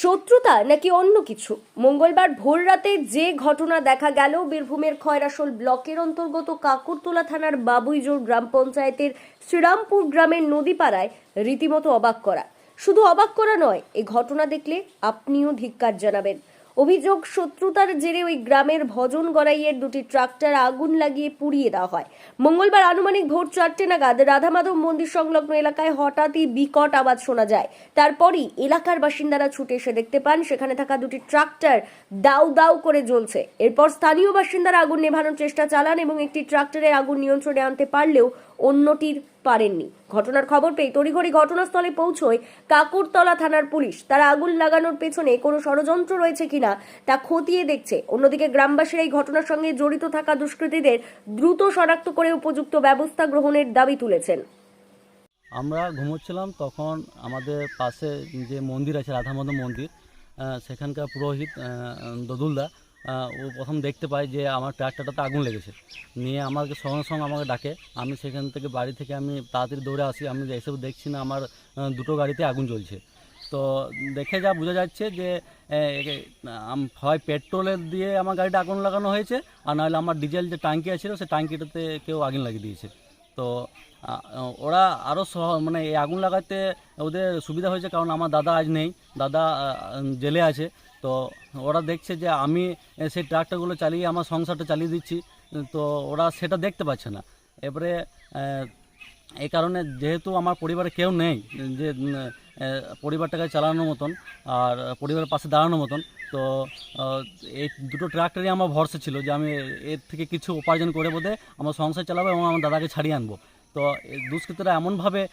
শত্রুতা নাকি অন্য কিছু? মঙ্গলবার ভোর রাতে যে ঘটনা দেখা গেল, বীরভূমের খয়রাসোল ব্লকের অন্তর্গত কাকুরতলা থানার বাবুইজোর গ্রাম পঞ্চায়েতের শ্রীরামপুর গ্রামের নদীপাড়ায় রীতিমতো অবাক করা। শুধু অবাক করা নয়, এ ঘটনা দেখলে আপনিও ধিক্কার জানাবেন। অভিযোগ, শত্রুতার জেরে ওই গ্রামের ভজন গড়াইয়ের দুটি ট্রাক্টর আগুন লাগিয়ে পুড়িয়ে দেওয়া হয়। মঙ্গলবার আনুমানিক ভোর চারটে নাগাদ রাধামাধব মন্দির সংলগ্ন এলাকায় হঠাৎই বিকট আওয়াজ শোনা যায়। তারপরই এলাকার বাসিন্দারা ছুটে এসে দেখতে পান, সেখানে থাকা দুটি ট্রাক্টর দাউ দাউ করে জ্বলছে। এরপর স্থানীয় বাসিন্দারা আগুন নেভানোর চেষ্টা চালান এবং একটি ট্রাক্টরের আগুন নিয়ন্ত্রণে আনতে পারলেও অন্যটির পারেননি। ঘটনার খবর পেয়ে তড়িঘড়ি ঘটনাস্থলে পৌঁছয় কাকুরতলা থানার পুলিশ। তারা আগুন লাগানোর পেছনে কোনো ষড়যন্ত্র রয়েছে কিনা তা খতিয়ে দেখছে। অন্যদিকে গ্রামবাসীর এই ঘটনার সঙ্গে জড়িত থাকা দুষ্কৃতীদের দ্রুত শনাক্ত করে উপযুক্ত ব্যবস্থা গ্রহণের দাবি তুলেছেন। আমরা ঘুমোচ্ছিলাম, তখন আমাদের পাশে যে মন্দির আছে রাধামাধব মন্দির সেখানকার পুরোহিত দদুলদা ও প্রথম দেখতে পায় যে আমার ট্রাক্টরটাতে আগুন লেগেছে। নিয়ে আমাকে সঙ্গে সঙ্গে আমাকে ডাকে। আমি সেখান থেকে বাড়ি থেকে আমি তাড়াতাড়ি দৌড়ে আসি। আমি এসব দেখছি না, আমার দুটো গাড়িতে আগুন জ্বলছে। তো দেখে যা বোঝা যাচ্ছে যে হয় পেট্রোলের দিয়ে আমার গাড়িটা আগুন লাগানো হয়েছে, আর নাহলে আমার ডিজেল যে ট্যাঙ্কি আছে সেই ট্যাঙ্কিটাতে কেউ আগুন লাগিয়ে দিয়েছে। তো ওরা আরও মানে এই আগুন লাগাতে ওদের সুবিধা হয়েছে, কারণ আমার দাদা আজ নেই। দাদা জেলে আছে। তো ওরা দেখছে যে আমি সেই ট্রাক্টরগুলো চালিয়ে, আমার সংসারটা চালিয়ে দিচ্ছি, তো ওরা সেটা দেখতে পাচ্ছে না। এবারে এই কারণে যেহেতু আমার পরিবারে কেউ নেই, যে পরিবারটাকে চালানোর মতন, আর পরিবারের পাশে দাঁড়ানোর মতন, তো এই দুটো ট্রাক্টরই আমার ভরসা ছিল যে আমি এর থেকে কিছু উপার্জন করে বোধে আমার সংসার চালাবো এবং আমার দাদাকে ছাড়িয়ে আনব। তো দুষ্কৃতীরা এমনভাবে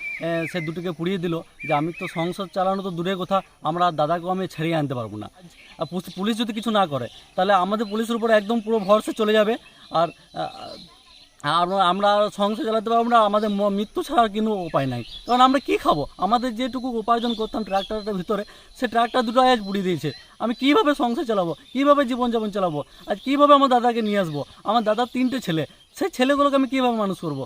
সে দুটোকে পুড়িয়ে দিল যে আমি তো সংসার চালানো তো দূরের কথা, আমরা দাদাকেও আমি ছাড়িয়ে আনতে পারব না। আর পুলিশ- যদি কিছু না করে, তাহলে আমাদের পুলিশের উপরে একদম পুরো ভরসা চলে যাবে। আর আমরা সংসার চালাতে পারব না, আমাদের মৃত্যু ছাড়া কোনো উপায় নাই। কারণ আমরা কি খাব? আমাদের যেটুকু উপার্জন করতাম ট্রাক্টরটার ভিতরে, সে ট্রাক্টর দুটো আজ পুড়িয়ে দিয়েছে। আমি কীভাবে সংসার চালাবো? কীভাবে জীবনযাপন চালাবো? আজ কীভাবে আমার দাদাকে নিয়ে আসব? আমার দাদার তিনটে ছেলে সেই ছেলেগুলোকে আমি কীভাবে মানুষ করব?